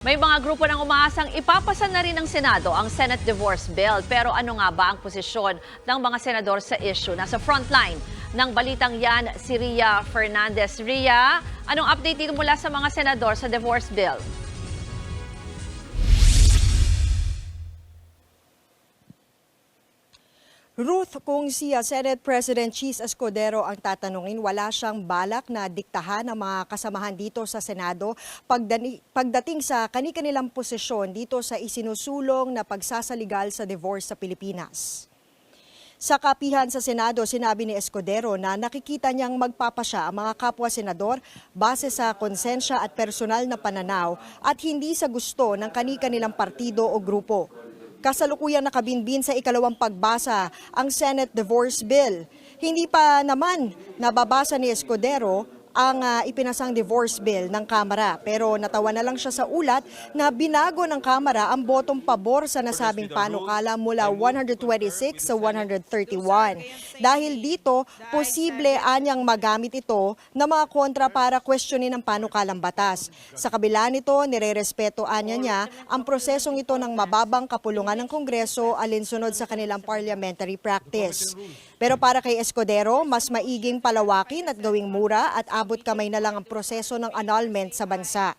May mga grupo ng umaasang ipapasa na rin ng Senado ang Senate Divorce Bill. Pero ano nga ba ang posisyon ng mga senador sa issue? Nasa frontline ng balitang yan si Ria Fernandez. Ria, anong update dito mula sa mga senador sa Divorce Bill? Ruth, kung si Senate President Cheese Escudero ang tatanungin, wala siyang balak na diktahan ng mga kasamahan dito sa Senado pagdating sa kani-kanilang posisyon dito sa isinusulong na pagsasaligal sa divorce sa Pilipinas. Sa kapihan sa Senado, sinabi ni Escudero na nakikita niyang magpapasya ang mga kapwa-senador base sa konsensya at personal na pananaw at hindi sa gusto ng kani-kanilang partido o grupo. Kasalukuyan nakabinbin sa ikalawang pagbasa ang Senate Divorce Bill. Hindi pa naman nababasa ni Escudero ang ah, ipinasang divorce bill ng Kamara. Pero natawa na lang siya sa ulat na binago ng Kamara ang botong pabor sa nasabing panukala mula 126 sa 131. Dahil dito, posible anyang magamit ito na mga kontra para questionin ang panukalang batas. Sa kabila nito, nirerespeto anya niya ang prosesong ito ng mababang kapulungan ng Kongreso alinsunod sa kanilang parliamentary practice. Pero para kay Escudero, mas maiging palawakin at gawing mura at abot kamay na lang ang proseso ng annulment sa bansa.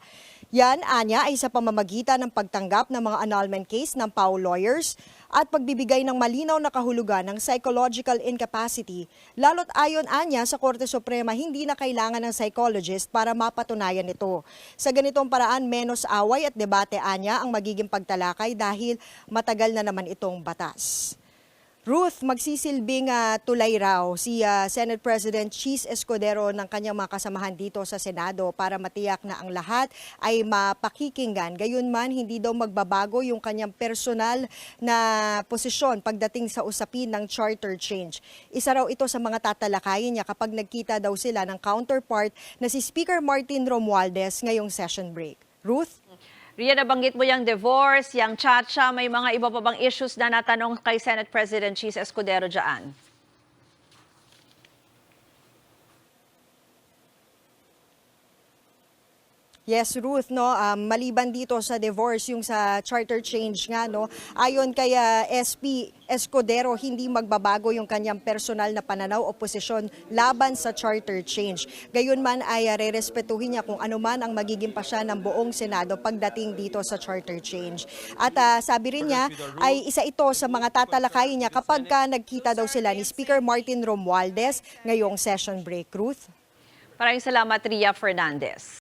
Yan, anya, ay sa pamamagitan ng pagtanggap ng mga annulment case ng PAO lawyers at pagbibigay ng malinaw na kahulugan ng psychological incapacity. Lalo't ayon anya sa Korte Suprema, hindi na kailangan ng psychologist para mapatunayan ito. Sa ganitong paraan, menos away at debate anya ang magiging pagtalakay dahil matagal na naman itong batas. Ruth, magsisilbing ah, tulay raw si ah, Senate President Cheese Escudero ng kanyang mga kasamahan dito sa Senado para matiyak na ang lahat ay mapakikinggan. Gayunman, hindi daw magbabago yung kanyang personal na posisyon pagdating sa usapin ng charter change. Isa raw ito sa mga tatalakayin niya kapag nagkita daw sila ng counterpart na si Speaker Martin Romualdez ngayong session break. Ruth? Ria, nabanggit mo yung divorce, yung chacha, may mga iba pa bang issues na natanong kay Senate President Cheese Escudero dyan? Yes, Ruth, no, um, maliban dito sa divorce, yung sa charter change nga, no, ayon kay uh, SP Escudero, hindi magbabago yung kanyang personal na pananaw o posisyon laban sa charter change. Gayunman ay uh, rerespetuhin niya kung ano man ang magiging pasya ng buong Senado pagdating dito sa charter change. At uh, sabi rin niya, ay isa ito sa mga tatalakayin niya kapag ka nagkita daw sila ni Speaker Martin Romualdez ngayong session break. Ruth? Maraming salamat, Ria Fernandez.